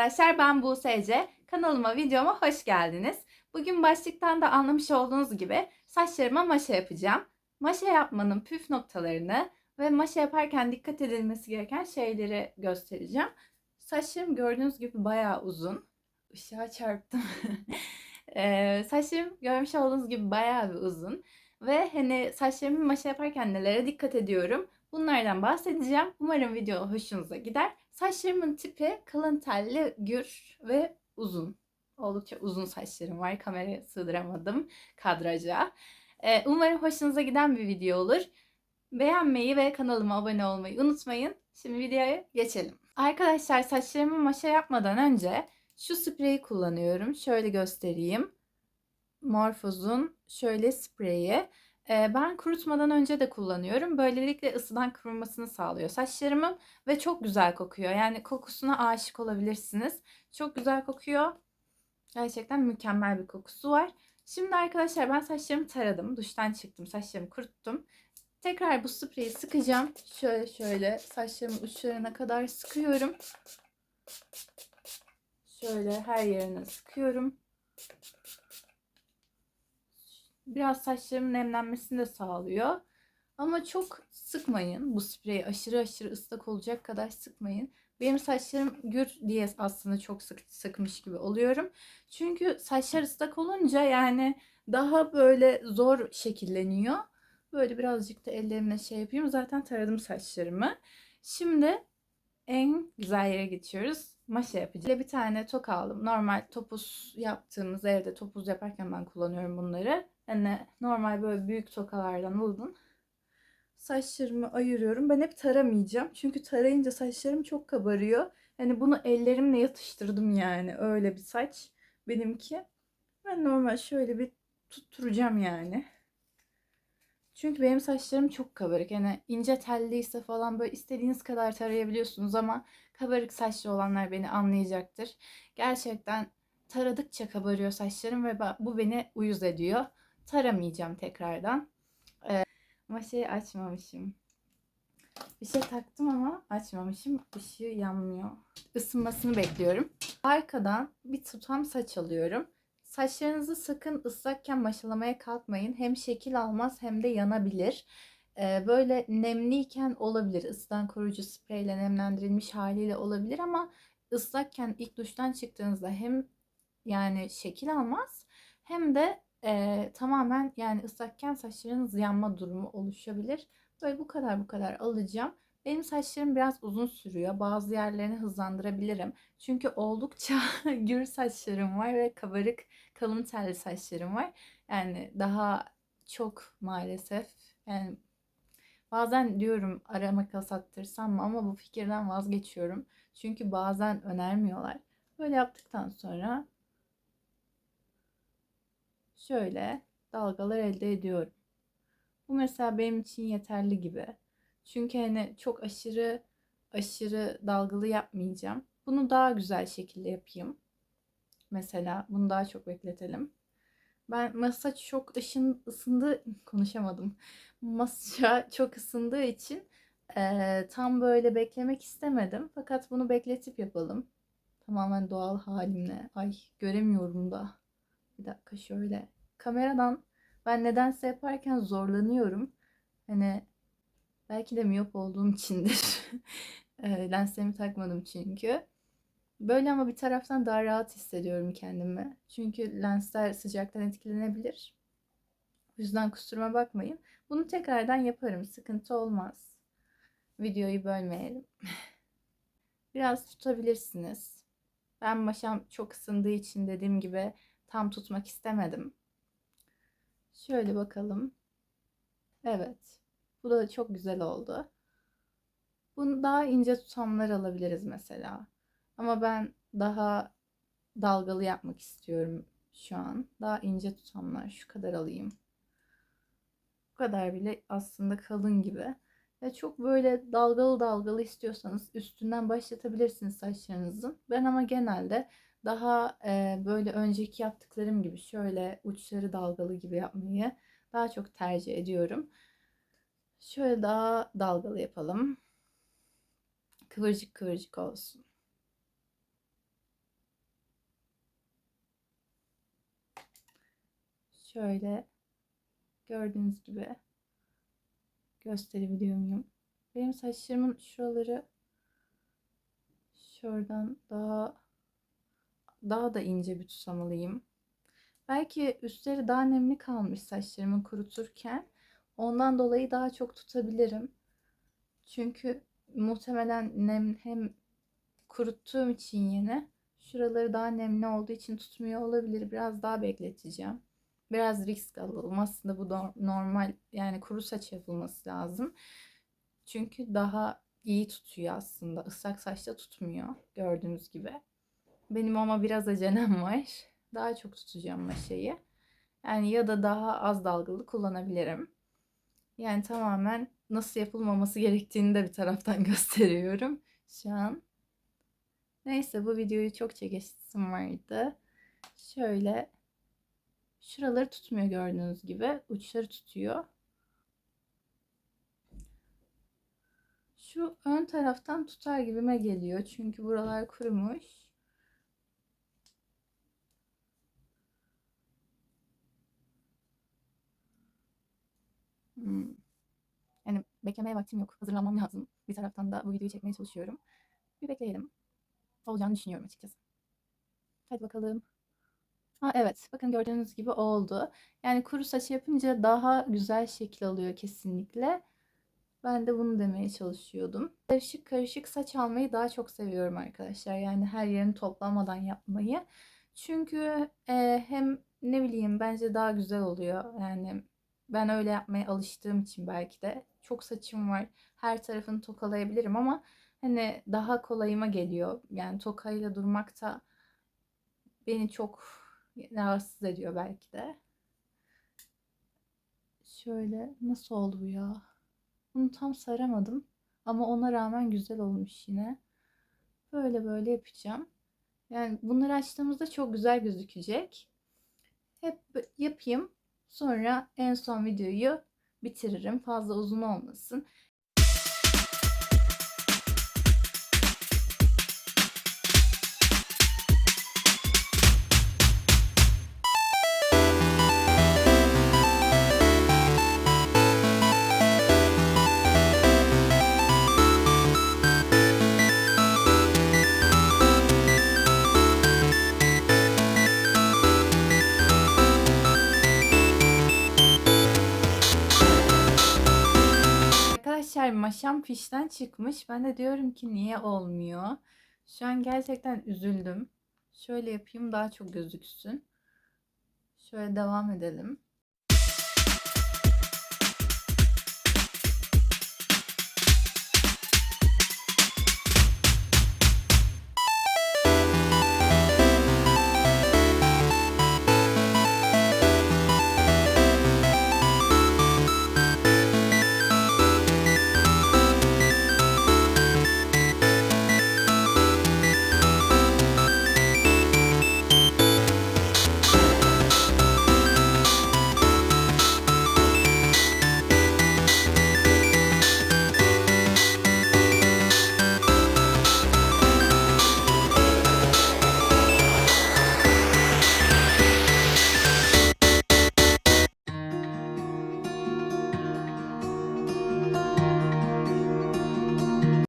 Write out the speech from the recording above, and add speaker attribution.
Speaker 1: arkadaşlar ben Buse Ece. Kanalıma videoma hoş geldiniz. Bugün başlıktan da anlamış olduğunuz gibi saçlarıma maşa yapacağım. Maşa yapmanın püf noktalarını ve maşa yaparken dikkat edilmesi gereken şeyleri göstereceğim. Saçlarım gördüğünüz gibi bayağı uzun. Işığa çarptım. Ee, saçlarım görmüş olduğunuz gibi bayağı bir uzun. Ve hani saçlarımı maşa yaparken nelere dikkat ediyorum? Bunlardan bahsedeceğim. Umarım video hoşunuza gider. Saçlarımın tipi kalın telli, gür ve uzun. Oldukça uzun saçlarım var. Kameraya sığdıramadım kadraja. Ee, umarım hoşunuza giden bir video olur. Beğenmeyi ve kanalıma abone olmayı unutmayın. Şimdi videoya geçelim. Arkadaşlar saçlarımı maşa yapmadan önce şu spreyi kullanıyorum. Şöyle göstereyim. Morphos'un şöyle spreyi. Ben kurutmadan önce de kullanıyorum. Böylelikle ısıdan kurumasını sağlıyor saçlarımın ve çok güzel kokuyor. Yani kokusuna aşık olabilirsiniz. Çok güzel kokuyor. Gerçekten mükemmel bir kokusu var. Şimdi arkadaşlar ben saçlarımı taradım. Duştan çıktım. Saçlarımı kuruttum. Tekrar bu spreyi sıkacağım. Şöyle şöyle saçlarımın uçlarına kadar sıkıyorum. Şöyle her yerine sıkıyorum. Biraz saçlarımın nemlenmesini de sağlıyor. Ama çok sıkmayın. Bu spreyi aşırı aşırı ıslak olacak kadar sıkmayın. Benim saçlarım gür diye aslında çok sık sıkmış gibi oluyorum. Çünkü saçlar ıslak olunca yani daha böyle zor şekilleniyor. Böyle birazcık da ellerimle şey yapayım. Zaten taradım saçlarımı. Şimdi en güzel yere geçiyoruz. Maşa yapacağım. Bir tane tok aldım. Normal topuz yaptığımız evde topuz yaparken ben kullanıyorum bunları. Yani normal böyle büyük tokalardan buldum. Saçlarımı ayırıyorum. Ben hep taramayacağım. Çünkü tarayınca saçlarım çok kabarıyor. Yani bunu ellerimle yatıştırdım yani. Öyle bir saç benimki. Ben normal şöyle bir tutturacağım yani. Çünkü benim saçlarım çok kabarık. Yani ince telliyse falan böyle istediğiniz kadar tarayabiliyorsunuz ama kabarık saçlı olanlar beni anlayacaktır. Gerçekten taradıkça kabarıyor saçlarım ve bu beni uyuz ediyor. Taramayacağım tekrardan. Ee, ama şeyi açmamışım. Bir şey taktım ama açmamışım. Işığı yanmıyor. Isınmasını bekliyorum. Arkadan bir tutam saç alıyorum. Saçlarınızı sakın ıslakken maşalamaya kalkmayın. Hem şekil almaz hem de yanabilir. Ee, böyle nemliyken olabilir. Isıdan koruyucu spreyle nemlendirilmiş haliyle olabilir ama ıslakken ilk duştan çıktığınızda hem yani şekil almaz hem de e, tamamen yani ıslakken saçlarınız yanma durumu oluşabilir. Böyle bu kadar bu kadar alacağım. Benim saçlarım biraz uzun sürüyor. Bazı yerlerini hızlandırabilirim. Çünkü oldukça gür saçlarım var ve kabarık kalın telli saçlarım var. Yani daha çok maalesef. Yani bazen diyorum ara makas attırsam mı ama bu fikirden vazgeçiyorum. Çünkü bazen önermiyorlar. Böyle yaptıktan sonra şöyle dalgalar elde ediyorum. Bu mesela benim için yeterli gibi. Çünkü hani çok aşırı aşırı dalgalı yapmayacağım. Bunu daha güzel şekilde yapayım. Mesela bunu daha çok bekletelim. Ben masa çok ışın, ısındı konuşamadım. Masa çok ısındığı için e, tam böyle beklemek istemedim. Fakat bunu bekletip yapalım. Tamamen doğal halimle. Ay göremiyorum da. Bir dakika şöyle. Kameradan ben nedense yaparken zorlanıyorum. Hani belki de miyop olduğum içindir. Lenslerimi takmadım çünkü. Böyle ama bir taraftan daha rahat hissediyorum kendimi. Çünkü lensler sıcaktan etkilenebilir. O yüzden kusuruma bakmayın. Bunu tekrardan yaparım. Sıkıntı olmaz. Videoyu bölmeyelim. Biraz tutabilirsiniz. Ben maşam çok ısındığı için dediğim gibi tam tutmak istemedim. Şöyle bakalım. Evet. Bu da çok güzel oldu. Bunu daha ince tutamlar alabiliriz mesela. Ama ben daha dalgalı yapmak istiyorum şu an. Daha ince tutamlar şu kadar alayım. Bu kadar bile aslında kalın gibi. Ve çok böyle dalgalı dalgalı istiyorsanız üstünden başlatabilirsiniz saçlarınızın. Ben ama genelde daha e, böyle önceki yaptıklarım gibi şöyle uçları dalgalı gibi yapmayı daha çok tercih ediyorum. Şöyle daha dalgalı yapalım. Kıvırcık kıvırcık olsun. Şöyle gördüğünüz gibi gösterebiliyor muyum? Benim saçlarımın şuraları şuradan daha daha da ince bir tutamalıyım. Belki üstleri daha nemli kalmış saçlarımı kuruturken. Ondan dolayı daha çok tutabilirim. Çünkü muhtemelen nem hem kuruttuğum için yine şuraları daha nemli olduğu için tutmuyor olabilir. Biraz daha bekleteceğim. Biraz risk alalım. Aslında bu normal yani kuru saç yapılması lazım. Çünkü daha iyi tutuyor aslında. Islak saçta tutmuyor gördüğünüz gibi. Benim ama biraz acelem var. Daha çok tutacağım maşayı. Yani ya da daha az dalgalı kullanabilirim. Yani tamamen nasıl yapılmaması gerektiğini de bir taraftan gösteriyorum şu an. Neyse bu videoyu çok çekesim vardı. Şöyle şuraları tutmuyor gördüğünüz gibi. Uçları tutuyor. Şu ön taraftan tutar gibime geliyor. Çünkü buralar kurumuş. Yani beklemeye vaktim yok. Hazırlanmam lazım. Bir taraftan da bu videoyu çekmeye çalışıyorum. Bir bekleyelim. Olacağını düşünüyorum açıkçası. Hadi bakalım. Ha evet. Bakın gördüğünüz gibi oldu. Yani kuru saç yapınca daha güzel şekil alıyor kesinlikle. Ben de bunu demeye çalışıyordum. Karışık karışık saç almayı daha çok seviyorum arkadaşlar. Yani her yerini toplamadan yapmayı. Çünkü e, hem ne bileyim bence daha güzel oluyor. Yani ben öyle yapmaya alıştığım için belki de çok saçım var. Her tarafını tokalayabilirim ama hani daha kolayıma geliyor. Yani tokayla durmak da beni çok rahatsız ediyor belki de. Şöyle nasıl oldu bu ya? Bunu tam saramadım ama ona rağmen güzel olmuş yine. Böyle böyle yapacağım. Yani bunları açtığımızda çok güzel gözükecek. Hep yapayım. Sonra en son videoyu bitiririm. Fazla uzun olmasın. Maşam fişten çıkmış. Ben de diyorum ki niye olmuyor? Şu an gerçekten üzüldüm. Şöyle yapayım daha çok gözüksün. Şöyle devam edelim.